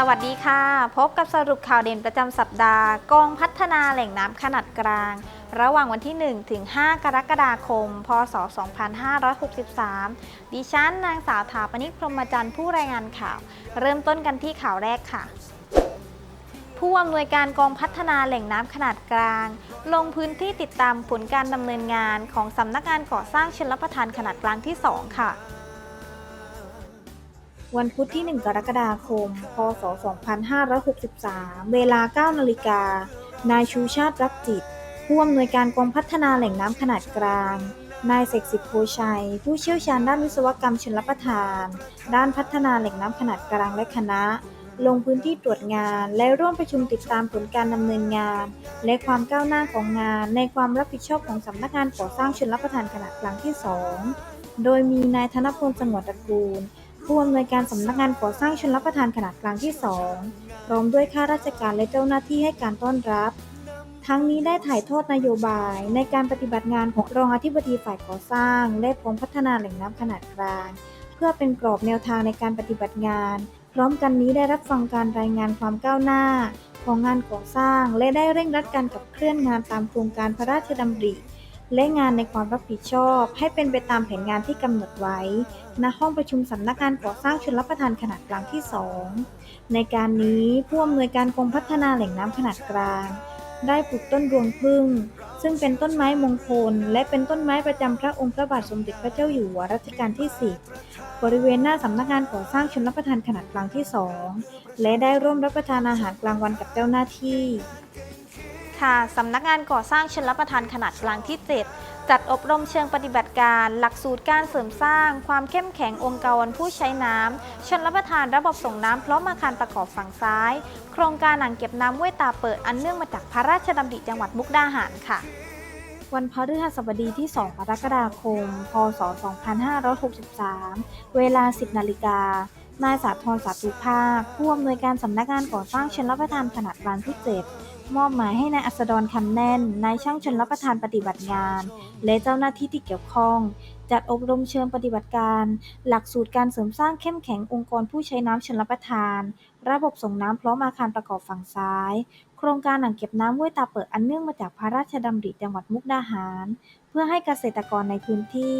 สวัสดีค่ะ พบกับสรุปข่าวเด่นประจำสัปดาห์กองพัฒนาแหล่งน้ำขนาดกลาง ระหว่างวันที่ 1 ถึง 5 กรกฎาคม พศ 2563 ดิฉันนางสาวถาปนิชพรหมจันทร์ผู้รายงานข่าว เริ่มต้นกันที่ข่าวแรกค่ะ ผู้อำนวยการกองพัฒนาแหล่งน้ำขนาดกลาง ลงพื้นที่ติดตามผลการดำเนินงานของสำนักงานก่อสร้างชลประทานขนาดกลางที่ 2 ค่ะ วันพุธที่ 1 กรกฎาคม พศ 2563 เวลา 9 นาฬิกา นายชูชาติรักจิต ผู้อำนวยการกองพัฒนาแหล่งน้ำขนาดกลาง นายเสกสิทธิ์โพชัย ผู้เชี่ยวชาญด้านวิศวกรรมชลประทาน ด้านพัฒนาแหล่งน้ำขนาดกลางและคณะ ลงพื้นที่ตรวจงานและร่วมประชุมติดตามผลการดำเนินงาน และความก้าวหน้าของงานในความรับผิดชอบของสำนักงานก่อสร้างชลประทานขนาดกลางที่ 2 โดยมีนายธนพลสงวนตระกูล ผู้อำนวยการสำนักงานก่อสร้างชลประทานขนาดกลางที่ 2 พร้อมด้วยข้าราชการและเจ้าหน้าที่ให้การต้อนรับ ทั้งนี้ได้ถ่ายทอดนโยบายในการปฏิบัติงานของรองอธิบดีฝ่ายก่อสร้าง และกองพัฒนาแหล่งน้ำขนาดกลาง เพื่อเป็นกรอบแนวทางในการปฏิบัติงาน พร้อมกันนี้ได้รับฟังการรายงานความก้าวหน้า ของงานก่อสร้าง และได้เร่งรัดการขับเคลื่อนงานตามโครงการพระราชดำริ และงานในความรับผิดชอบ ให้เป็นไปตามแผนงานที่กำหนดไว้ ณ ห้องประชุมสำนักงานก่อสร้างชลประทานขนาดกลางที่ 2 ในการนี้ผู้อำนวยการกรมพัฒนาแหล่งน้ำขนาดกลาง ได้ปลูกต้นรวงพึ่ง ซึ่งเป็นต้นไม้มงคล และเป็นต้นไม้ประจำพระองค์พระบาทสมเด็จพระเจ้าอยู่หัวรัชกาลที่ 10 บริเวณหน้าสำนักงานก่อสร้างชลประทานขนาดกลางที่ 2 และได้ร่วมรับประทานอาหารกลางวันกับเจ้าหน้าที่ ค่ะสำนักงานก่อสร้างชลประทานขนาดกลางที่ 7 จัดอบรมเชิงปฏิบัติการ หลักสูตรการเสริมสร้าง ความเข้มแข็งองค์กรผู้ใช้น้ำชลประทานระบบส่งน้ำพร้อมอาคารประกอบฝั่งซ้าย โครงการอ่างเก็บน้ำห้วยตาเปิดอันเนื่องมาจากพระราชดำริจังหวัดมุกดาหารค่ะวันพฤหัสบดีที่ 2 กรกฎาคม พศ 2563 เวลา 10 นาฬิกา นายสาธรสาธุภาค ผู้อำนวยการสำนักงานก่อสร้างชนรับประทานขนาดกลางที่ 7 มอบหมายให้นายอัสดรคำแน่น นายช่างชนรับประทานปฏิบัติงาน และเจ้าหน้าที่ที่เกี่ยวข้อง จัดอบรมเชิงปฏิบัติการ หลักสูตรการเสริมสร้างเข้มแข็งองค์กรผู้ใช้น้ำชนรับประทาน ระบบส่งน้ำพร้อมอาคารประกอบฝั่งซ้าย โครงการอ่างเก็บน้ำห้วยตาเปิดอันเนื่องมาจากพระราชดำริจังหวัดมุกดาหาร เพื่อให้เกษตรกรในพื้นที่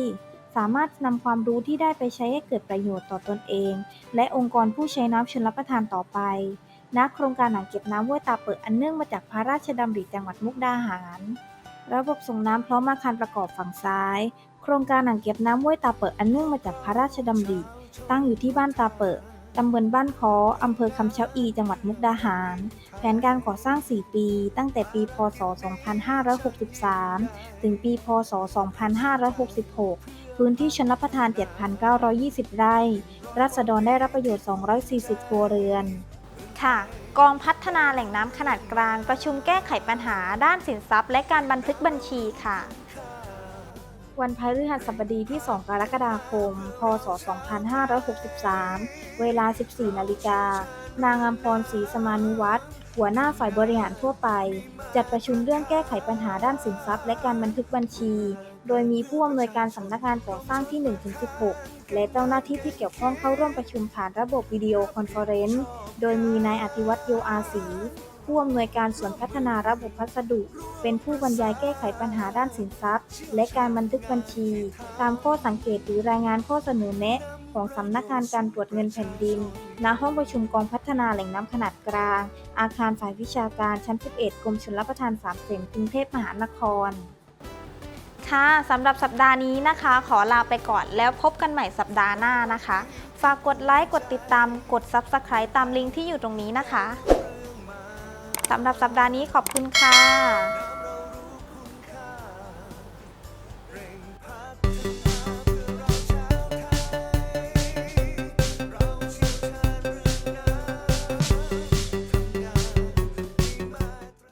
สามารถนำความรู้ที่ได้ไปใช้ให้เกิดประโยชน์ต่อตนเอง และองค์กรผู้ใช้น้ำชนรับประทานต่อไป ณโครงการอ่างเก็บน้ำห้วยตาเปิดอันเนื่องมาจากพระราชดำริจังหวัดมุกดาหาร ระบบส่งน้ำพร้อมอาคารประกอบฝั่งซ้าย โครงการอ่างเก็บน้ำห้วยตาเปิดอันเนื่องมาจากพระราชดำริ ตั้งอยู่ที่บ้านตาเปิดตำบลบ้านคออำเภอคำเช้าอี จังหวัดมุกดาหาร แผนการก่อสร้าง 4 ปี ตั้งแต่ปี พศ 2563 ถึงปี พศ 2566 พื้นที่ชนรับประทาน 7,920 ไร่ รัษฎรได้รับประโยชน์ 240 ครัวเรือน ค่ะ กองพัฒนาแหล่งน้ำขนาดกลาง ประชุมแก้ไขปัญหาด้านสินทรัพย์ และการบันทึกบัญชีค่ะ วันพฤหัสบดีที่ 2 กรกฎาคม พศ 2563 เวลา 14 นาฬิกา นางอัมพรศรีสมานุวัตรหัวหน้าฝ่ายบริหารทั่วไป จัดประชุมเรื่องแก้ไขปัญหาด้านสินทรัพย์ และการบันทึกบัญชี โดยมีผู้อำนวยการสำนักงานก่อสร้างที่ 1-16 และเจ้าหน้าที่ที่เกี่ยวข้องเข้าร่วมประชุมผ่านระบบวิดีโอคอนเฟอเรนซ์โดยมีนายอธิวัตรโยอาศีผู้อำนวยการส่วนพัฒนาระบบพัสดุ เป็นผู้บรรยายแก้ไขปัญหาด้านสินทรัพย์ และการบันทึกบัญชี ตามข้อสังเกตหรือรายงานข้อเสนอแนะของสำนักงานการตรวจเงินแผ่นดิน ณ ห้องประชุมกองพัฒนาแหล่งน้ำขนาดกลาง อาคารฝ่ายวิชาการชั้น 11 กรมชลประทาน 3 เสนกรุงเทพมหานคร ค่ะสำหรับสัปดาห์นี้นะคะ ขอลาไปก่อนแล้วพบกันใหม่สัปดาห์หน้านะคะ ฝากกดไลค์กดติดตาม กด Subscribe ตามลิงก์ที่อยู่ตรงนี้นะคะสำหรับสัปดาห์นี้ขอบคุณค่ะ